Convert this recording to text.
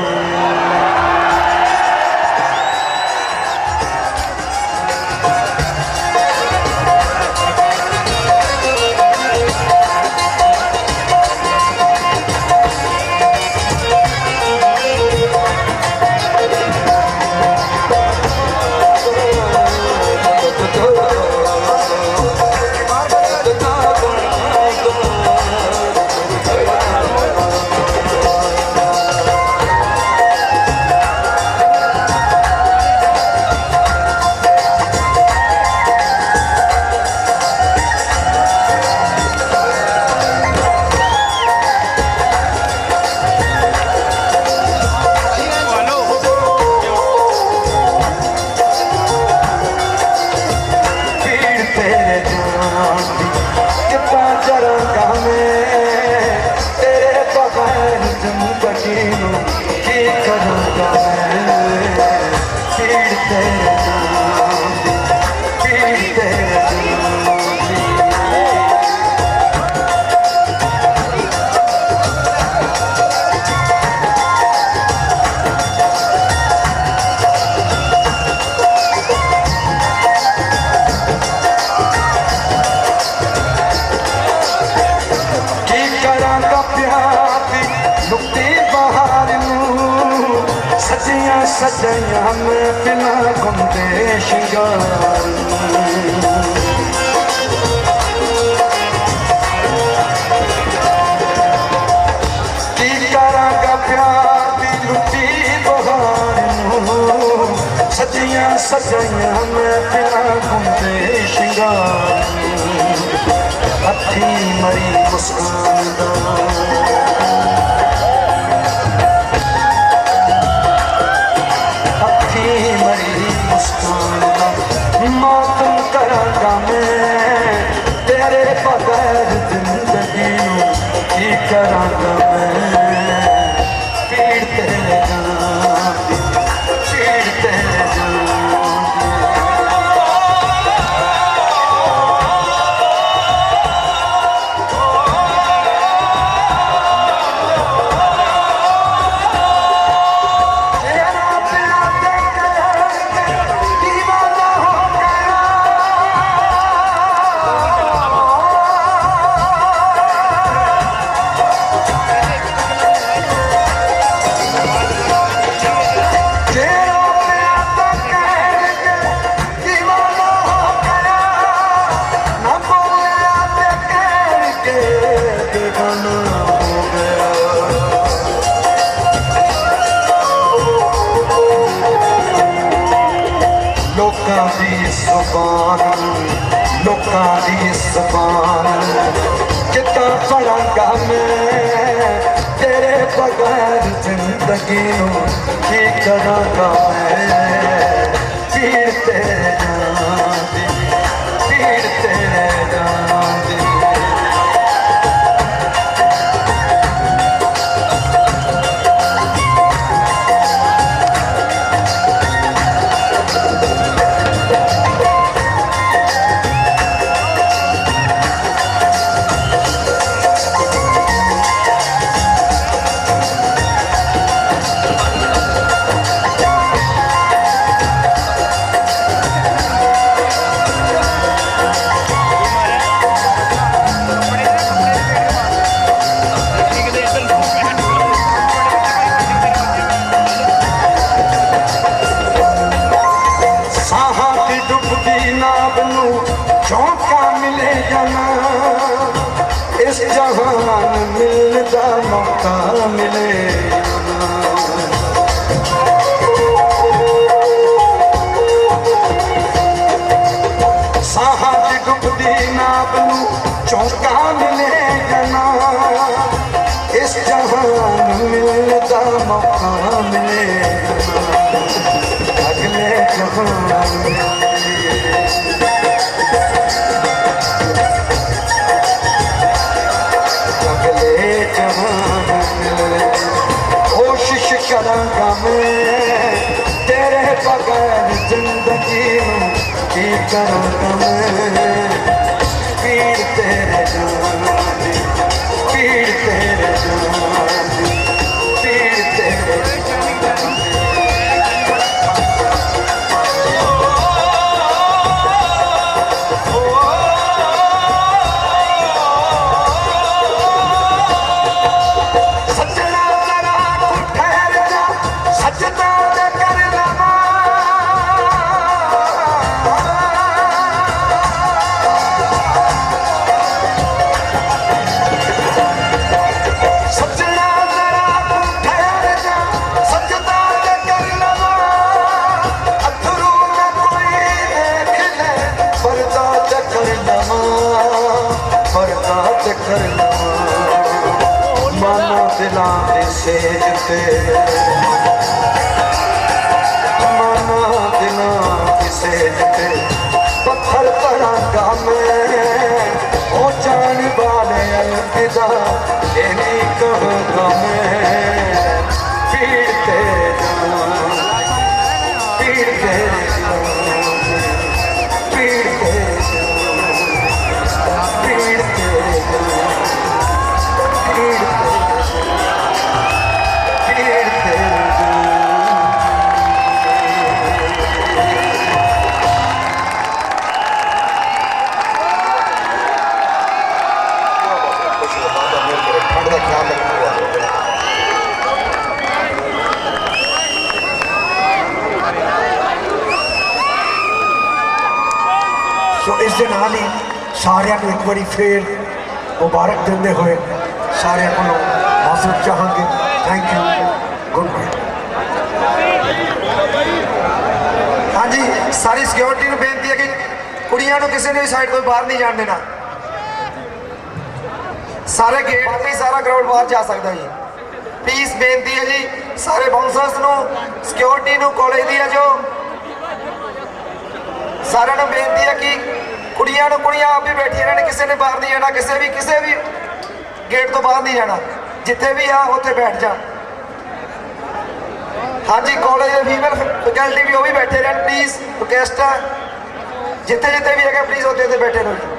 Oh. सजाई गुमदेशिंग प्यारी दोहानो सजियां सजाई हम बिना गुमदेशान अथी मरी मुस्कान ਜ਼ੁਬਾਨ ਲੋਕਾਂ ਦੀ ਜ਼ੁਬਾਨ ਕਿੱਦਾਂ ਪੜਾਂਗਾ ਮੈਂ ਤੇਰੇ ਬਗੈਰ ਜ਼ਿੰਦਗੀ ਨੂੰ? ਕੀ ਕਰਾਂਗਾ ਮੈਂ? ਪੀੜ ਤੇਰੇ जाम मिल जा मौका मिले साहा जी डुबदी नाप नू चौंका मिले जना इस जहान मिल जा मौका मिले अगले जहान ਕਰਾਂਗਾ ਮੈਂ ਤੇਰੇ ਬਗੈਰ ਜ਼ਿੰਦਗੀ ਨੂੰ ਕੀ ਕਰਾਂਗਾ ਮੈਂ ਪਰਦਾ ਤੇ ਦਿਲਾਂ ਦੇ ਸੇਜ ਤੇ। ਮਾਨਾ ਦਿਲਾਂ ਦੇ ਸੇਜ ਤੇ। ਪੱਥਰ ਪੜਾਂਗਾ ਮੈਂ। ਉਹ ਜਾਣ ਵਾਲੇ ਅਲਵਿਦਾ ਇਹ ਨਹੀਂ ਕਹਾਂਗਾ ਮੈਂ। ਸੋ ਇਸ ਦੇ ਨਾਲ ਹੀ ਸਾਰਿਆਂ ਨੂੰ ਇੱਕ ਵਾਰੀ ਫੇਰ ਮੁਬਾਰਕ ਦਿੰਦੇ ਹੋਏ ਸਾਰਿਆਂ ਕੋਲੋਂ ਮਾਫੀ ਚਾਹਾਂਗੇ ਥੈਂਕ ਯੂ ਗੁੱਡ ਬਾਏ ਹਾਂਜੀ ਸਾਰੀ ਸਿਕਿਉਰਿਟੀ ਨੂੰ ਬੇਨਤੀ ਹੈ ਕਿ ਕੁੜੀਆਂ ਨੂੰ ਕਿਸੇ ਨੇ ਵੀ ਸਾਈਡ ਤੋਂ ਬਾਹਰ ਨਹੀਂ ਜਾਣ ਦੇਣਾ ਸਾਰੇ ਗੇਟ ਤੇ ਹੀ ਸਾਰਾ ਗਰਾਊਂਡ ਬਾਹਰ ਜਾ ਸਕਦਾ ਜੀ ਪਲੀਜ਼ ਬੇਨਤੀ ਹੈ ਜੀ ਸਾਰੇ ਬਾਉਂਸਰਸ ਨੂੰ ਸਿਕਿਉਰਿਟੀ ਨੂੰ ਕਾਲਜ ਦੀ ਹੈ ਜੋ ਸਾਰਿਆਂ ਨੂੰ ਬੇਨਤੀ ਹੈ ਕਿ ਕੁੜੀਆਂ ਨੂੰ ਕੁੜੀਆਂ ਆਪ ਵੀ ਬੈਠੀਆਂ ਰਹਿਣ, ਕਿਸੇ ਨੇ ਬਾਹਰ ਨਹੀਂ ਜਾਣਾ, ਕਿਸੇ ਵੀ ਕਿਸੇ ਵੀ ਗੇਟ ਤੋਂ ਬਾਹਰ ਨਹੀਂ ਜਾਣਾ। ਜਿੱਥੇ ਵੀ ਆ, ਉੱਥੇ ਬੈਠ ਜਾ। ਹਾਂਜੀ ਕਾਲਜ ਦੇ ਫੀਮੇਲ ਫੈਕਲਟੀ ਵੀ ਉਹ ਵੀ ਬੈਠੇ ਰਹਿਣ ਪਲੀਜ਼ ਰਿਕਵੈਸਟ ਹੈ ਜਿੱਥੇ ਜਿੱਥੇ ਵੀ ਹੈਗਾ ਪਲੀਜ਼ ਉੱਥੇ ਉੱਥੇ ਬੈਠੇ ਰਹੋ। ਜੀ